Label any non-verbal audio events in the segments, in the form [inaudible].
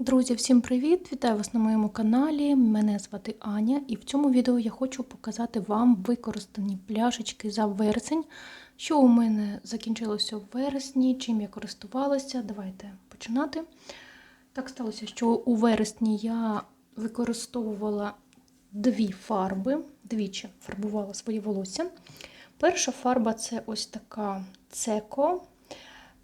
Друзі, всім привіт! Вітаю вас на моєму каналі. Мене звати Аня, і в цьому відео я хочу показати вам використані пляшечки за вересень, що у мене закінчилося в вересні, чим я користувалася. Давайте починати. Так сталося, що у вересні я використовувала дві фарби, двічі фарбувала своє волосся. Перша фарба це ось така цеко.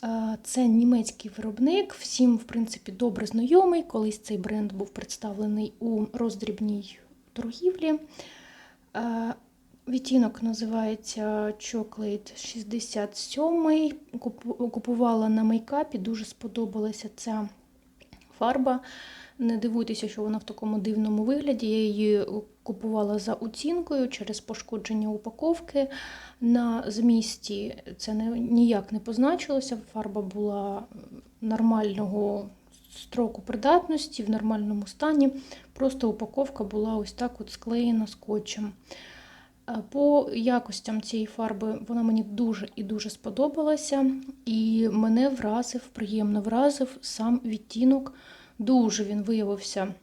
Е, Це німецький виробник, всім, в принципі, добре знайомий. Колись цей бренд був представлений у роздрібній торгівлі. Е, Відтінок називається Chocolate 67. Купу- Купувала на мейкапі, дуже сподобалася ця фарба. Не дивуйтеся, що вона в такому дивному вигляді. Я її купувала за оцінкою через пошкодження упаковки. На змісті це не, ніяк не позначилося. Фарба була нормального строку придатності, в нормальному стані. Просто упаковка була ось так от склеєна скотчем. Е, По якостям цієї фарби вона мені дуже і дуже сподобалася, і мене вразив, приємно вразив сам відтінок. Дуже він виявився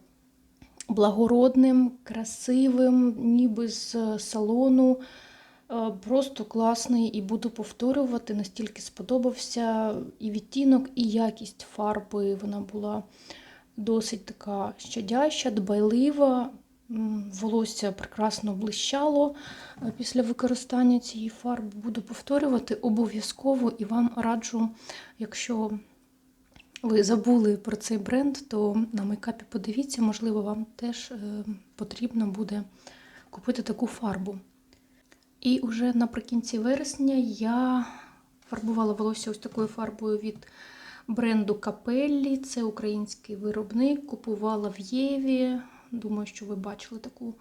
благородним, красивим, ніби з салону. Е, Просто класний і буду повторювати. Настільки сподобався і відтінок, і якість фарби. Вона була досить така щадяща, дбайлива. Волосся прекрасно блищало е, після використання цієї фарби. Буду повторювати обов'язково і вам раджу, якщо ви забули про цей бренд, то на мейкапі подивіться, можливо, вам теж е, потрібно буде купити таку фарбу. І вже наприкінці вересня я фарбувала волосся ось такою фарбою від бренду Капеллі. Це український виробник. Купувала в Єві. Думаю, що ви бачили таку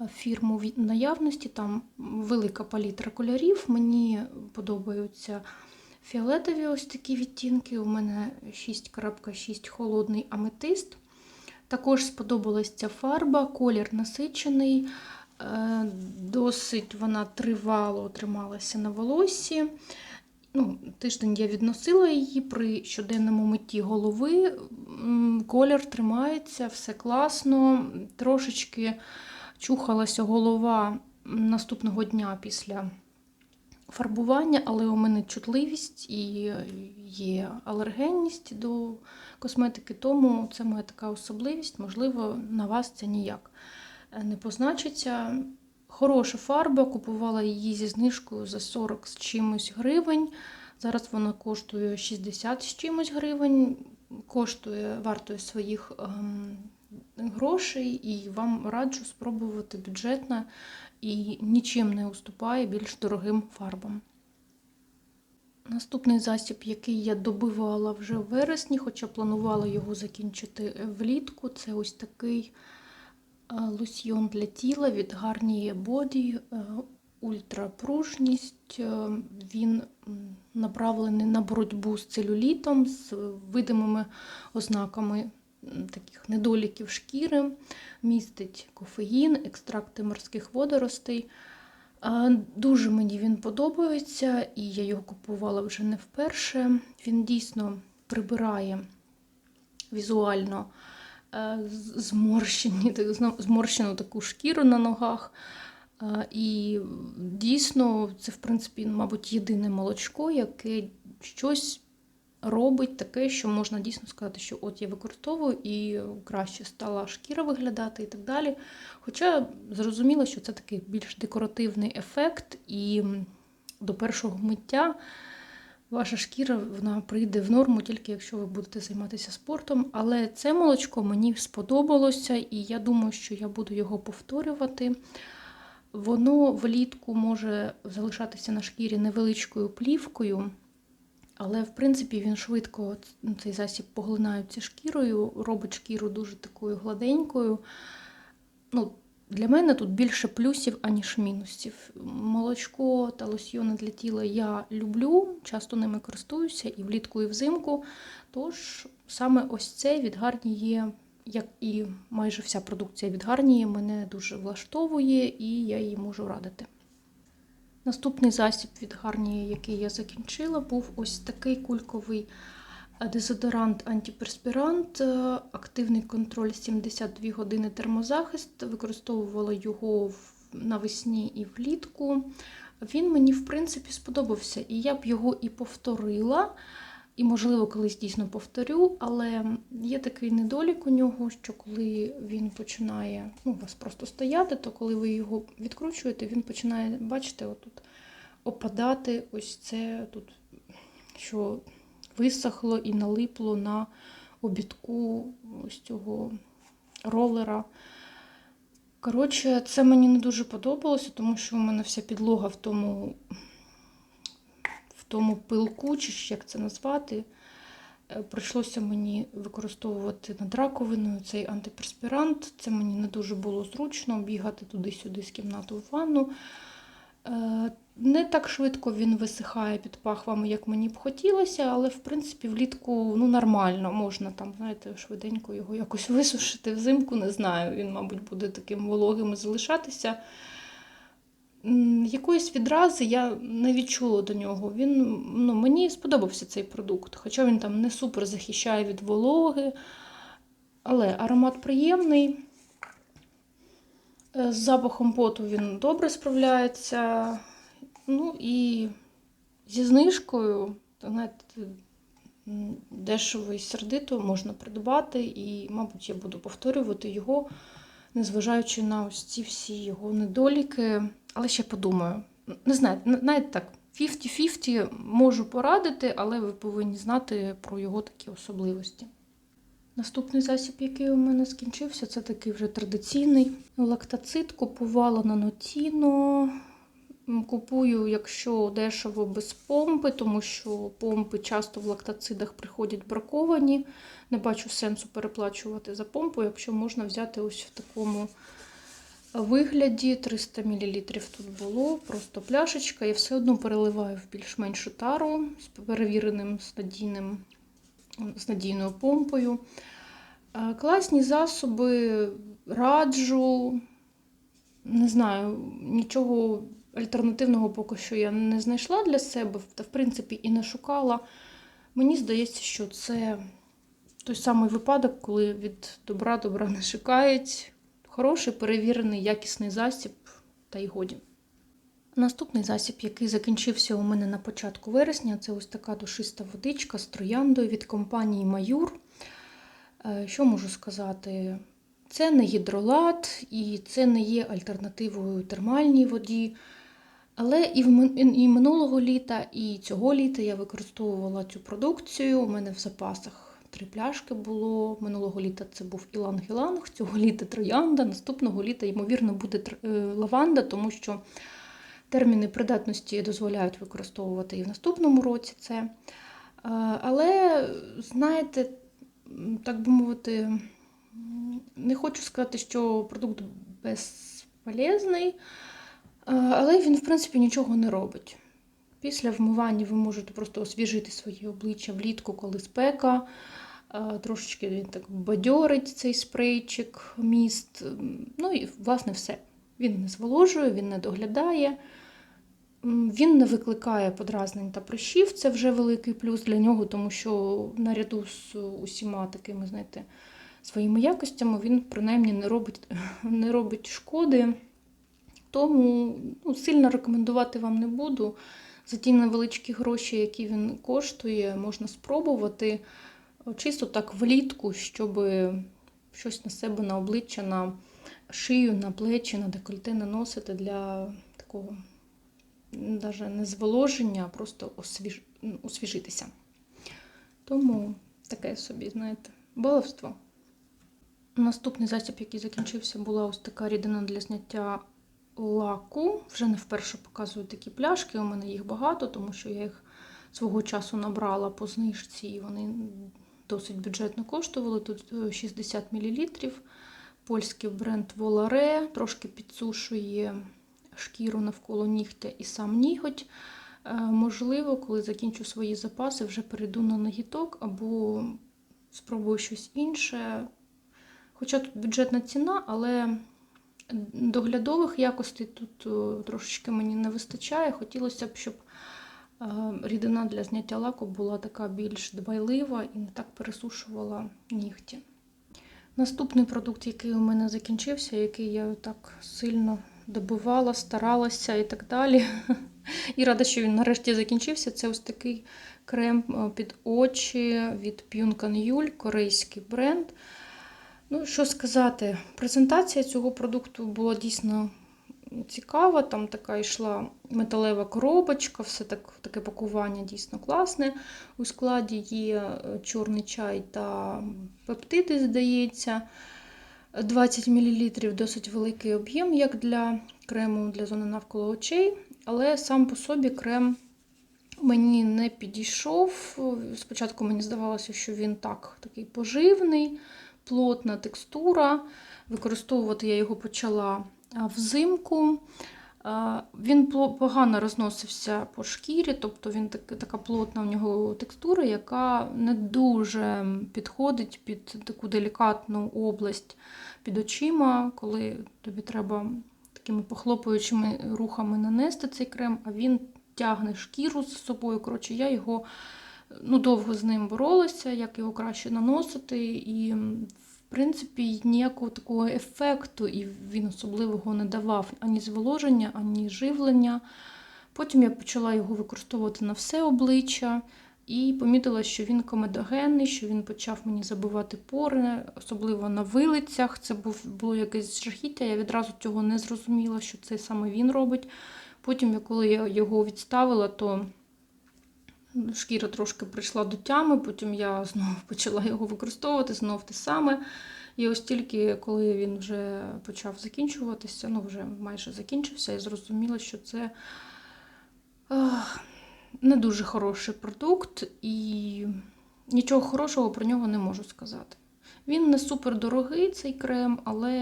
е, фірму в наявності. Там велика палітра кольорів. Мені подобаються фіолетові ось такі відтінки. У мене 6.6 холодний аметист. Також сподобалась ця фарба, колір насичений. Е, Досить вона тривало трималася на волоссі. Ну, тиждень я відносила її при щоденному митті голови. Колір тримається, все класно. Трошечки чухалася голова наступного дня після фарбування, але у мене чутливість і є алергенність до косметики, тому це моя така особливість. Можливо, на вас це ніяк не позначиться. Хороша фарба, купувала її зі знижкою за 40 з чимось гривень. Зараз вона коштує 60 з чимось гривень, коштує, вартує своїх ем, грошей, і вам раджу спробувати бюджетно і нічим не уступає більш дорогим фарбам. Наступний засіб, який я добивала вже в вересні, хоча планувала його закінчити влітку, це ось такий е, лосьйон для тіла від Garnier Body, е, ультрапружність. Е, Він направлений на боротьбу з целюлітом, з видимими ознаками таких недоліків шкіри, містить кофеїн, екстракти морських водоростей. Дуже мені він подобається, і я його купувала вже не вперше. Він дійсно прибирає візуально е, зморщені, зморщену таку шкіру на ногах. І дійсно, це, в принципі, мабуть, єдине молочко, яке щось робить таке, що можна дійсно сказати, що от я використовую і краще стала шкіра виглядати і так далі. Хоча зрозуміло, що це такий більш декоративний ефект, і до першого миття ваша шкіра вона прийде в норму тільки якщо ви будете займатися спортом. Але це молочко мені сподобалося, і я думаю, що я буду його повторювати. Воно влітку може залишатися на шкірі невеличкою плівкою. Але, в принципі, він швидко цей засіб поглинається шкірою, робить шкіру дуже такою гладенькою. Ну, для мене тут більше плюсів, аніж мінусів. Молочко та лосьйони для тіла я люблю, часто ними користуюся і влітку, і взимку. Тож саме ось це від Гарніє, як і майже вся продукція від Гарніє, мене дуже влаштовує і я її можу радити. Наступний засіб від гарнії, який я закінчила, був ось такий кульковий Дезодорант антиперспірант, е, активний контроль 72 години термозахист. Використовувала його навесні і влітку. Він мені, в принципі, сподобався, і я б його і повторила, і, можливо, колись дійсно повторю, але є такий недолік у нього, що коли він починає ну, у вас просто стояти, то коли ви його відкручуєте, він починає, бачите, отут опадати ось це тут, що висохло і налипло на обідку ось цього ролера. Коротше, це мені не дуже подобалося, тому що у мене вся підлога в тому, в тому пилку, чи як це назвати. Е, Прийшлося мені використовувати над раковиною цей антиперспірант. Це мені не дуже було зручно бігати туди-сюди з кімнати в ванну. Е, Не так швидко він висихає під пахвами, як мені б хотілося, але в принципі влітку ну, нормально, можна там, знаєте, швиденько його якось [laughs] висушити взимку, не знаю. Він, мабуть, буде таким вологим і залишатися. Якоїсь відрази я не відчула до нього. Він, ну, мені сподобався цей продукт, хоча він там не супер захищає від вологи, але аромат приємний. Е, З запахом поту він добре справляється. Ну і зі знижкою, знаєте, дешево і сердито можна придбати, і, мабуть, я буду повторювати його, незважаючи на ось ці всі його недоліки. Але ще подумаю. Не знаю, н- знаєте так, 50-50 можу порадити, але ви повинні знати про його такі особливості. Наступний засіб, який у мене скінчився, це такий вже традиційний лактацит. Купувала на Нотіно. Купую, якщо дешево без помпи, тому що помпи часто в лактацидах приходять браковані. Не бачу сенсу переплачувати за помпу, якщо можна взяти ось в такому вигляді 300 мл тут було, просто пляшечка. Я все одно переливаю в більш-меншу тару з перевіреним з надійним з надійною помпою. Е, Класні засоби, раджу. Не знаю, нічого альтернативного поки що я не знайшла для себе, та в принципі і не шукала. Мені здається, що це той самий випадок, коли від добра добра не шукають. Хороший, перевірений, якісний засіб, та й годі. Наступний засіб, який закінчився у мене на початку вересня, це ось така душиста водичка з трояндою від компанії Маюр. Е, Що можу сказати? Це не гідролат і це не є альтернативою термальній воді. Але і, в, і минулого літа, і цього літа я використовувала цю продукцію. У мене в запасах три пляшки було. Минулого літа це був іланг-іланг, цього літа троянда, наступного літа, ймовірно, буде е, лаванда, тому що терміни придатності дозволяють використовувати і в наступному році це. Е, Але, знаєте, так би мовити, не хочу сказати, що продукт безполезний, е, але він, в принципі, нічого не робить. Після вмивання ви можете просто освіжити своє обличчя влітку, коли спека. Е, Трошечки він так бадьорить цей спрейчик, міст. Ну і, власне, все. Він не зволожує, він не доглядає. Він не викликає подразнень та прищів. Це вже великий плюс для нього, тому що наряду з усіма такими, знаєте, своїми якостями він принаймні не робить, [laughs] не робить шкоди. Тому ну, сильно рекомендувати вам не буду. За ті невеличкі гроші, які він коштує, можна спробувати чисто так влітку, щоб щось на себе, на обличчя, на шию, на плечі, на декольте наносити для такого навіть не зволоження, а просто освіж... освіжитися. Тому таке собі, знаєте, баловство. Наступний засіб, який закінчився, була ось така рідина для зняття лаку. Вже не вперше показую такі пляшки. У мене їх багато, тому що я їх свого часу набрала по знижці, і вони досить бюджетно коштували. Тут е, 60 мл. Польський бренд Volare трошки підсушує шкіру навколо нігтя і сам ніготь. Е, Можливо, коли закінчу свої запаси, вже перейду на нагіток або спробую щось інше. Хоча тут бюджетна ціна, але доглядових якостей тут е, трошечки мені не вистачає. Хотілося б, щоб е, рідина для зняття лаку була така більш дбайлива і не так пересушувала нігті. Наступний продукт, який у мене закінчився, який я так сильно добивала, старалася і так далі. І рада, що він нарешті закінчився. Це ось такий крем е, під очі від Pyunkan Юль, корейський бренд. Ну, що сказати, презентація цього продукту була дійсно цікава. Там така йшла металева коробочка, все так, таке пакування дійсно класне. У складі є е, чорний чай та пептиди, здається. 20 мл досить великий об'єм, як для крему для зони навколо очей, але сам по собі крем мені не підійшов. Спочатку мені здавалося, що він так такий поживний, плотна текстура. Використовувати я його почала взимку. Він погано розносився по шкірі, тобто він так, така плотна в нього текстура, яка не дуже підходить під таку делікатну область під очима, коли тобі треба такими похлопуючими рухами нанести цей крем, а він тягне шкіру з собою. Коротше, я його ну, довго з ним боролася, як його краще наносити. І, принципі, ніякого такого ефекту і він особливого не давав ані зволоження, ані живлення. Потім я почала його використовувати на все обличчя. І помітила, що він комедогенний, що він почав мені забивати пори, особливо на вилицях. Це було якесь жахіття. Я відразу цього не зрозуміла, що це саме він робить. Потім, коли я його відставила, то шкіра трошки прийшла до тями, потім я знову [laughs] почала його використовувати, знов те саме. І ось тільки коли він вже почав закінчуватися, ну вже майже закінчився, я зрозуміла, що це не дуже хороший продукт, і нічого хорошого про нього не можу сказати. Він не супер дорогий, цей крем, але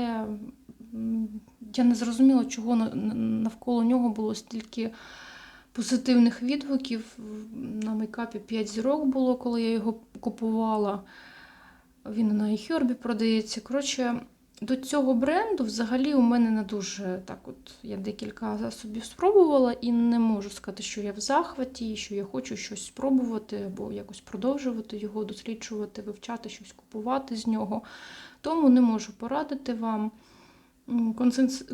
я не зрозуміла, чого навколо нього було стільки позитивних відгуків. На мейкапі 5 зірок було, коли я його купувала. Він на iHerb продається. Коротше, до цього бренду взагалі у мене не дуже так от я декілька засобів спробувала і не можу сказати, що я в захваті, що я хочу щось спробувати або якось продовжувати його, досліджувати, вивчати, щось купувати з нього. Тому не можу порадити вам.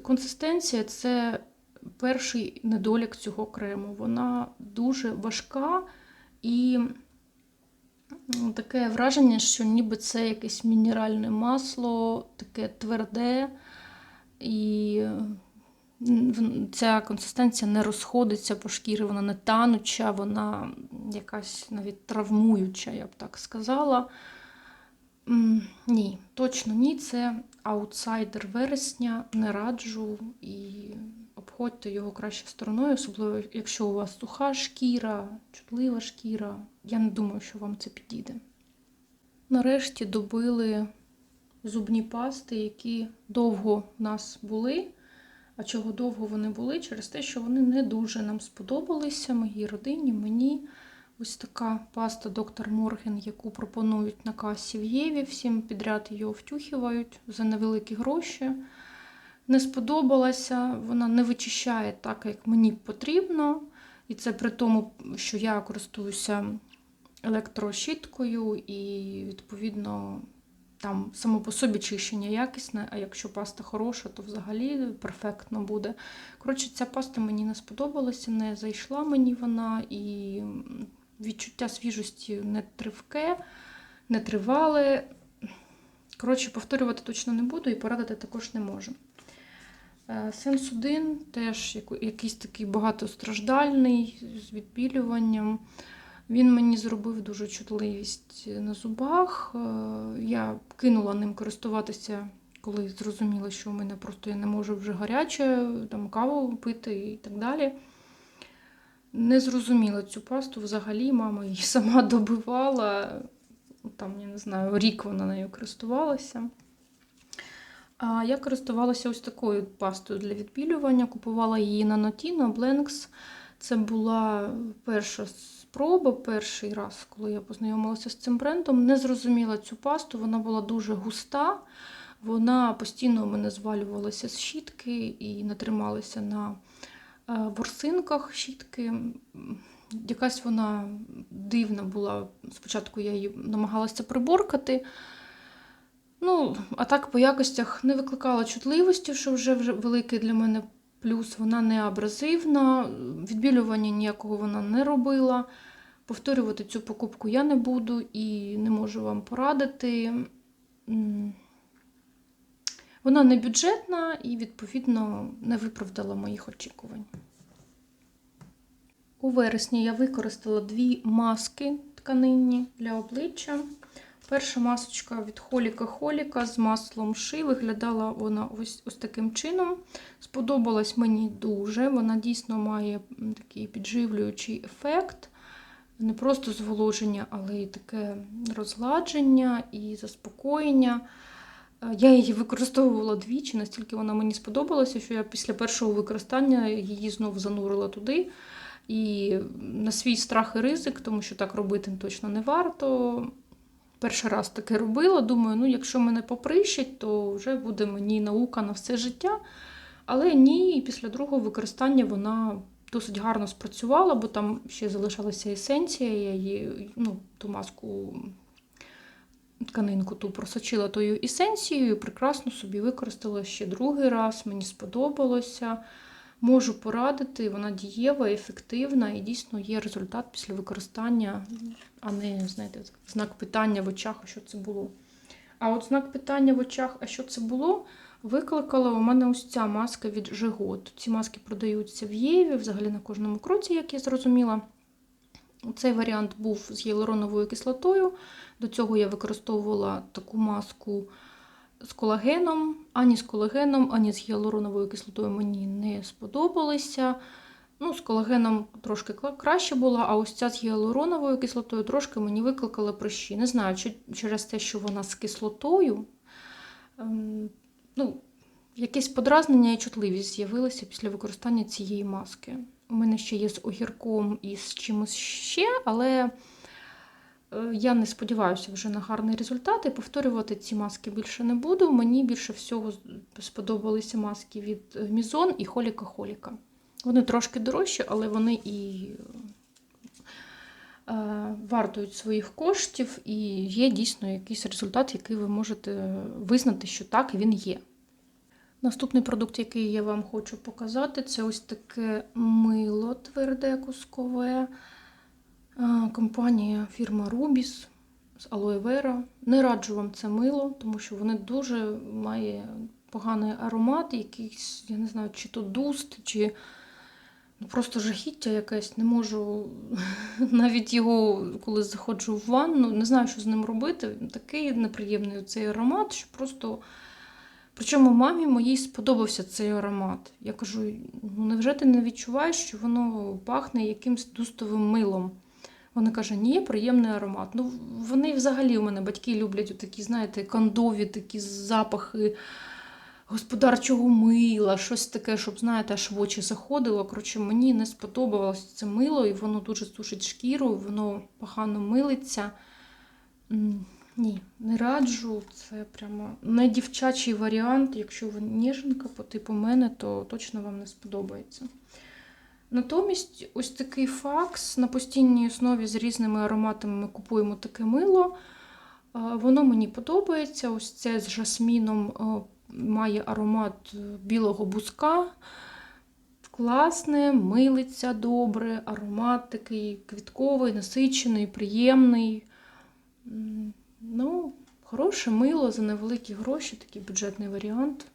Консистенція це перший недолік цього крему. Вона дуже важка і таке враження, що ніби це якесь мінеральне масло, таке тверде, і ця консистенція не розходиться по шкірі, вона не тануча, вона якась навіть травмуюча, я б так сказала. Ні, точно ні, це аутсайдер вересня, не раджу і обходьте його краще стороною, особливо, якщо у вас суха шкіра, чутлива шкіра. Я не думаю, що вам це підійде. Нарешті добили зубні пасти, які довго в нас були. А чого довго вони були? Через те, що вони не дуже нам сподобалися, моїй родині, мені. Ось така паста доктор Морген, яку пропонують на касі в Єві. Всім підряд її втюхівають за невеликі гроші. Не сподобалася, вона не вичищає так, як мені потрібно. І це при тому, що я користуюся електрощіткою, і, відповідно, там само по собі чищення якісне, а якщо паста хороша, то взагалі перфектно буде. Коротше, ця паста мені не сподобалася, не зайшла мені вона, і відчуття свіжості не тривке, не тривале. Коротше, повторювати точно не буду і порадити також не можу. Е, Сенсудин теж якийсь такий багатостраждальний з відбілюванням. Він мені зробив дуже чутливість на зубах. Е, я кинула ним користуватися, коли зрозуміла, що у мене просто я не можу вже гаряче, там каву пити і так далі. Не зрозуміла цю пасту взагалі, мама її [laughs] сама добивала. Там, я не знаю, рік вона нею користувалася. Я користувалася ось такою пастою для відбілювання. Купувала її на Notino Blanks. Це була перша спроба, перший раз, коли я познайомилася з цим брендом. Не зрозуміла цю пасту, вона була дуже густа. Вона постійно у мене звалювалася з щітки і не трималася на е, ворсинках щітки. якась вона дивна була. Спочатку я її намагалася приборкати. Ну, а так по якостях не викликала чутливості, що вже, великий для мене плюс. Вона не абразивна, відбілювання ніякого вона не робила. Повторювати цю покупку я не буду і не можу вам порадити. Вона не бюджетна і, відповідно, не виправдала моїх очікувань. У вересні я використала дві маски тканинні для обличчя. Перша масочка від Холіка Холіка з маслом ши. Виглядала вона ось, ось таким чином. Сподобалась мені дуже. Вона дійсно має такий підживлюючий ефект. Не просто зволоження, але й таке розгладження і заспокоєння. Е, Я її використовувала двічі, настільки вона мені сподобалася, що я після першого використання її знову занурила туди. І на свій страх і ризик, тому що так робити точно не варто. Перший раз таке робила. Думаю, ну якщо мене поприщать, то вже буде мені наука на все життя. Але ні, і після другого використання вона досить гарно спрацювала, бо там ще залишалася есенція, я її, ну, ту маску, тканинку ту просочила тою есенцією, прекрасно собі використала ще другий раз, мені сподобалося. Можу порадити, вона дієва, ефективна і дійсно є результат після використання, а не, знаєте, знак питання в очах, а що це було. А от знак питання в очах, а що це було, викликала у мене ось ця маска від Жигот. Ці маски продаються в Єві, взагалі на кожному кроці, як я зрозуміла. Цей варіант був з гіалуроновою кислотою. До цього я використовувала таку маску з колагеном. Ані з колагеном, ані з гіалуроновою кислотою мені не сподобалися. Ну, з колагеном трошки краще була, а ось ця з гіалуроновою кислотою трошки мені викликала прищі. Не знаю, чи через те, що вона з кислотою. Ем, ну, якесь подразнення і чутливість з'явилися після використання цієї маски. У мене ще є з огірком і з чимось ще, але я не сподіваюся вже на гарний результат і повторювати ці маски більше не буду. Мені більше всього сподобалися маски від е, Мізон і Холіка Холіка. Вони трошки дорожчі, але вони і е, вартують своїх коштів, і є дійсно якийсь результат, який ви можете визнати, що так, він є. Наступний продукт, який я вам хочу показати, це ось таке мило тверде кускове. Компанія фірма Rubis з алоe вера. Не раджу вам це мило, тому що воно дуже має поганий аромат, якийсь, я не знаю, чи то дуст, чи ну, просто жахіття якесь. Не можу [laughs] навіть його, коли заходжу в ванну, не знаю, що з ним робити. Такий неприємний цей аромат, що просто. Причому мамі моїй сподобався цей аромат. Я кажу: ну невже ти не відчуваєш, що воно пахне якимсь дустовим милом? Вона каже, ні, приємний аромат. Ну, вони взагалі у мене батьки люблять такі, знаєте, кондові такі запахи господарчого мила, щось таке, щоб, знаєте, аж в очі заходило. Коротше, мені не сподобалось це мило, і воно дуже сушить шкіру, воно погано милиться. Ні, не раджу. Це прямо не дівчачий варіант. Якщо ви ніженка по типу мене, то точно вам не сподобається. Натомість, ось такий факс на постійній основі з різними ароматами ми купуємо таке мило. Воно мені подобається. Ось це з жасміном має аромат білого бузка. Класне, милиться добре, аромат такий квітковий, насичений, приємний. Ну, хороше мило за невеликі гроші, такий бюджетний варіант.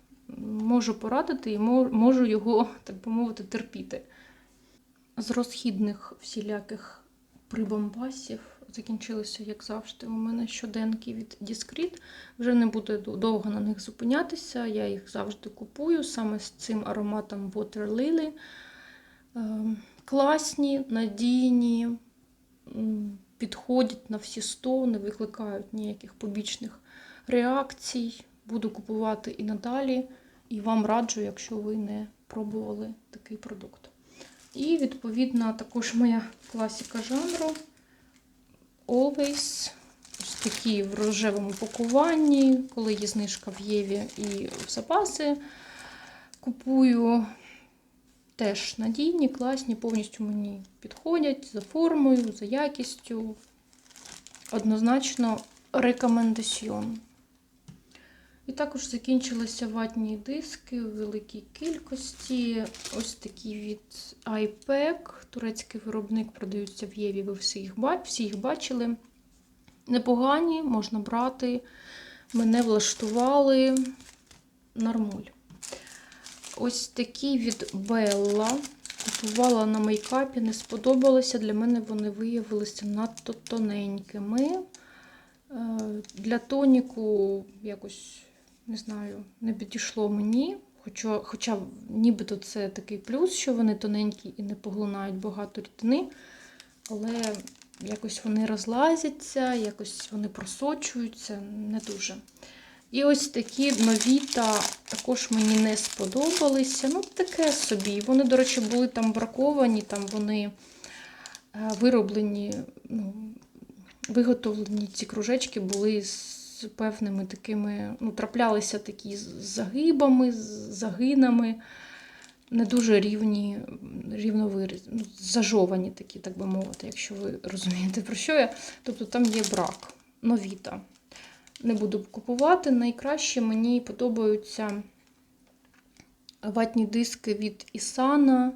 Можу порадити і можу його, [laughs] так би мовити, терпіти. З розхідних всіляких прибамбасів закінчилися, як завжди, у мене щоденки від Discreet. Вже не буду довго на них зупинятися. Я їх завжди купую саме з цим ароматом Water Lily. Ем, Класні, надійні, підходять на всі 100, не викликають ніяких побічних реакцій. Буду купувати і надалі. І вам раджу, якщо ви не пробували такий продукт. І, відповідно, також моя класика жанру Always. Ось такі в рожевому пакуванні, коли є знижка в Єві і в запаси. Купую теж надійні, класні, повністю мені підходять за формою, за якістю. Однозначно рекомендаціон. І також закінчилися ватні диски у великій кількості. Ось такі від iPack, турецький виробник, продаються в Єві. Ви всі їх, всі їх бачили. Непогані, можна брати. Мене влаштували нормуль. Ось такі від Bella. Купувала на мейкапі, не сподобалося. Для мене вони виявилися надто тоненькими. Е, Для тоніку якось, не знаю, не підійшло мені. Хоча, хоча нібито це такий плюс, що вони тоненькі і не поглинають багато рідини. Але якось вони розлазяться, якось вони просочуються, не дуже. І ось такі нові та також мені не сподобалися. Ну, таке собі. Вони, до речі, були там браковані, там вони е, вироблені, ну, виготовлені ці кружечки були з певними такими, ну, траплялися такі з загибами, з загинами, не дуже рівні, рівновиріз, ну, зажовані такі, так би мовити, якщо ви розумієте, про що я. Тобто там є брак, новіта. Не буду купувати. Найкраще мені подобаються ватні диски від Ісана,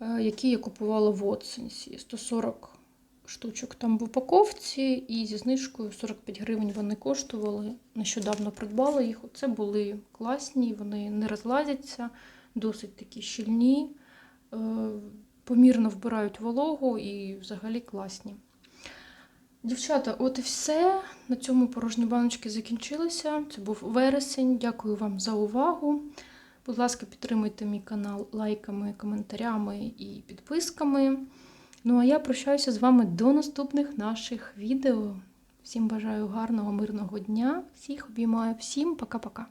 е, які я купувала в Оценсі. 140 штучок там в упаковці, і зі знижкою 45 гривень вони коштували. Нещодавно придбала їх. Це були класні, вони не розлазяться, досить такі щільні, е, помірно вбирають вологу і взагалі класні. Дівчата, от і все. На цьому порожні баночки закінчилися. Це був вересень. Дякую вам за увагу. Будь ласка, підтримуйте мій канал лайками, коментарями і підписками. Ну а я прощаюся з вами до наступних наших відео. Всім бажаю гарного, мирного дня. Всіх обіймаю, всім пока-пока.